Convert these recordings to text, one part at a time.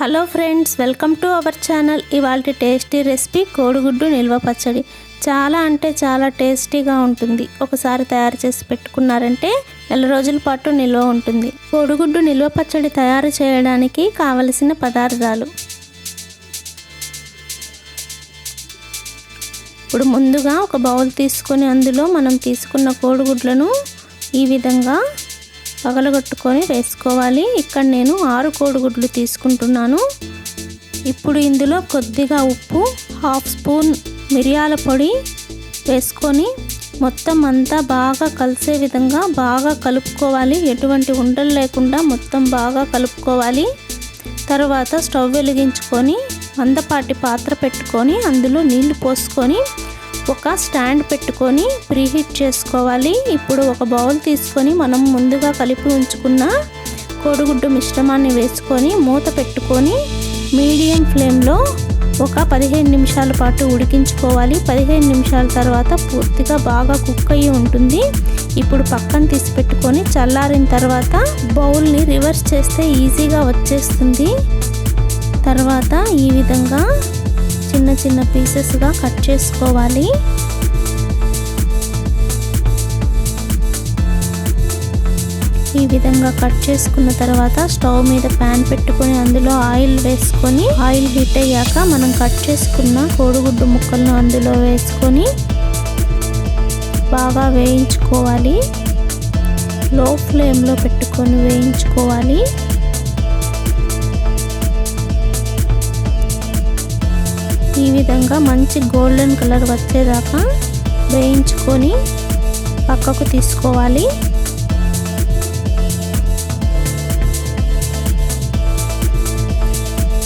Hello friends welcome to our channel. ఇవాళ tasty recipe కోడిగుడ్డు నిల్వ పచ్చడి. చాలా అంటే చాలా టేస్టీగా ఉంటుంది. ఒకసారి తయారు చేసి పెట్టుకున్నారంటే నెల రోజుల పాటు నిల్వ ఉంటుంది. కోడిగుడ్డు నిల్వ పచ్చడి తయారు చేయడానికి కావలసిన పదార్థాలు. ఇప్పుడు ముందుగా ఒక బౌల్ తీసుకొని అందులో మనం తీసుకున్న కోడిగుడ్లను ఈ విధంగా పగలగొట్టుకొని వేసుకోవాలి. ఇక్కడ నేను ఆరు కోడిగుడ్లు తీసుకుంటున్నాను. ఇప్పుడు ఇందులో కొద్దిగా ఉప్పు హాఫ్ స్పూన్ మిరియాల పొడి వేసుకొని మొత్తం అంతా బాగా కలిసే విధంగా బాగా కలుపుకోవాలి. ఎటువంటి ఉండలు లేకుండా మొత్తం బాగా కలుపుకోవాలి. తర్వాత స్టవ్ వెలిగించుకొని మందపాటి పాత్ర పెట్టుకొని అందులో నీళ్ళు పోసుకొని ఒక స్టాండ్ పెట్టుకొని ప్రీహీట్ చేసుకోవాలి. ఇప్పుడు ఒక బౌల్ తీసుకొని మనం ముందుగా కలిపి ఉంచుకున్న కోడిగుడ్డు మిశ్రమాన్ని వేసుకొని మూత పెట్టుకొని మీడియం ఫ్లేమ్లో ఒక పదిహేను నిమిషాల పాటు ఉడికించుకోవాలి. పదిహేను నిమిషాల తర్వాత పూర్తిగా బాగా కుక్ అయ్యి ఉంటుంది. ఇప్పుడు పక్కన తీసి పెట్టుకొని చల్లారిన తర్వాత బౌల్ని రివర్స్ చేస్తే ఈజీగా వచ్చేస్తుంది. తర్వాత ఈ విధంగా చిన్న చిన్న పీసెస్గా కట్ చేసుకోవాలి. ఈ విధంగా కట్ చేసుకున్న తర్వాత స్టవ్ మీద ప్యాన్ పెట్టుకొని అందులో ఆయిల్ వేసుకొని ఆయిల్ హీట్ అయ్యాక మనం కట్ చేసుకున్న కోడిగుడ్డు ముక్కలను అందులో వేసుకొని బాగా వేయించుకోవాలి. లో ఫ్లేమ్లో పెట్టుకొని వేయించుకోవాలి. ఈ విధంగా మంచి గోల్డెన్ కలర్ వచ్చేదాకా వేయించుకొని పక్కకు తీసుకోవాలి.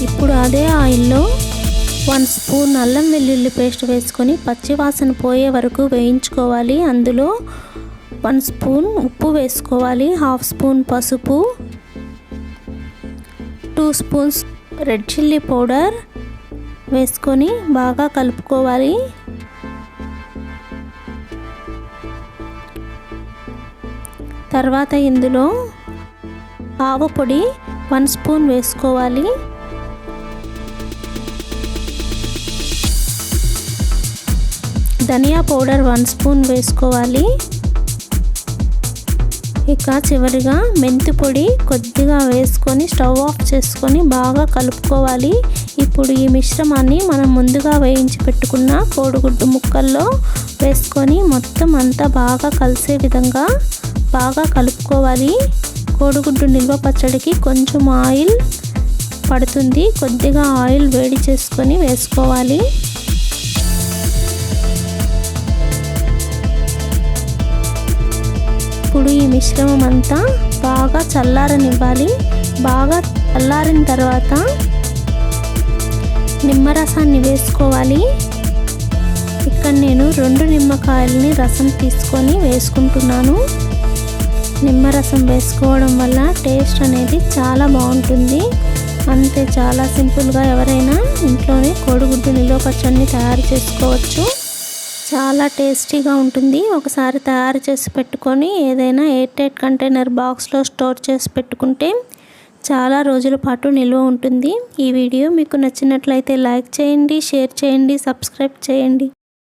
ఇప్పుడు అదే ఆయిల్లో వన్ స్పూన్ అల్లం వెల్లుల్లి పేస్ట్ వేసుకొని పచ్చివాసన పోయే వరకు వేయించుకోవాలి. అందులో వన్ స్పూన్ ఉప్పు వేసుకోవాలి. హాఫ్ స్పూన్ పసుపు two spoons red chilli powder వేసుకొని బాగా కలుపుకోవాలి. తర్వాత ఇందులో ఆవు పొడి వన్ స్పూన్ వేసుకోవాలి. ధనియా పౌడర్ వన్ స్పూన్ వేసుకోవాలి. ఇక చివరిగా మెంతి పొడి కొద్దిగా వేసుకొని స్టవ్ ఆఫ్ చేసుకొని బాగా కలుపుకోవాలి. ఇప్పుడు ఈ మిశ్రమాన్ని మనం ముందుగా వేయించి పెట్టుకున్న కోడిగుడ్డు ముక్కల్లో వేసుకొని మొత్తం అంతా బాగా కలిసే విధంగా బాగా కలుపుకోవాలి. కోడిగుడ్డు నిల్వ పచ్చడికి కొంచెం ఆయిల్ పడుతుంది. కొద్దిగా ఆయిల్ వేడి చేసుకొని వేసుకోవాలి. ఇప్పుడు ఈ మిశ్రమం అంతా బాగా చల్లారనివ్వాలి. బాగా చల్లారిన తర్వాత నిమ్మరసాన్ని వేసుకోవాలి. ఇక్కడ నేను రెండు నిమ్మకాయలని రసం తీసుకొని వేసుకుంటున్నాను. నిమ్మరసం వేసుకోవడం వల్ల టేస్ట్ అనేది చాలా బాగుంటుంది. అంతే చాలా సింపుల్గా ఎవరైనా ఇంట్లోనే కోడిగుడ్డు నిల్వ పచ్చడిని తయారు చేసుకోవచ్చు. చాలా టేస్టీగా ఉంటుంది. ఒకసారి తయారు చేసి పెట్టుకొని ఏదైనా ఎయిర్ టైట్ కంటైనర్ బాక్స్లో స్టోర్ చేసి పెట్టుకుంటే చాలా రోజుల పాటు నిల్వ ఉంటుంది. ఈ వీడియో మీకు నచ్చినట్లయితే లైక్ చేయండి షేర్ చేయండి సబ్స్క్రైబ్ చేయండి.